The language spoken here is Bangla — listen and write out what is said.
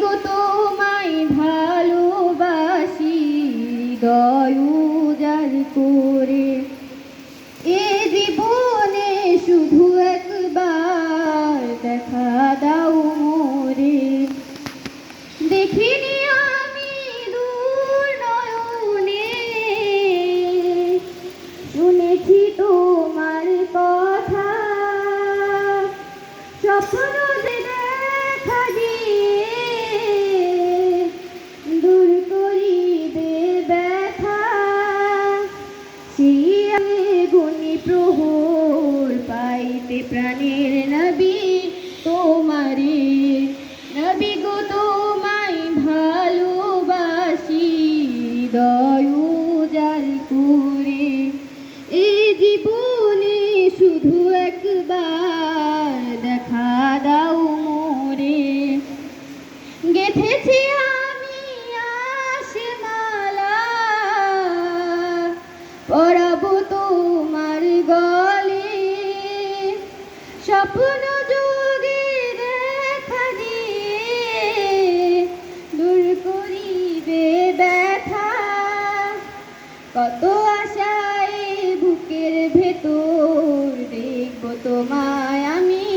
গো, তোমায় ভালোবাসি হৃদয় উজার করে। এ জীবনে শুধু একবার দেখা দাও মোরে। দেখিনি আমি দূর নয়নে। শুনেছি তোমার কথা। স্বপ্ন প্রহর পাইতে প্রাণের নবী তোমারে। নবী গো, তোমায় ভালোবাসি হৃদয় উজার করে। এই জীবনে শুধু একবার দেখা দাও মোরে। গেথেছি স্বপ্ন যোগে দেখা দূর করিবে ব্যথা। কত আশায় বুকের ভেতর দেখব তোমায় আমি।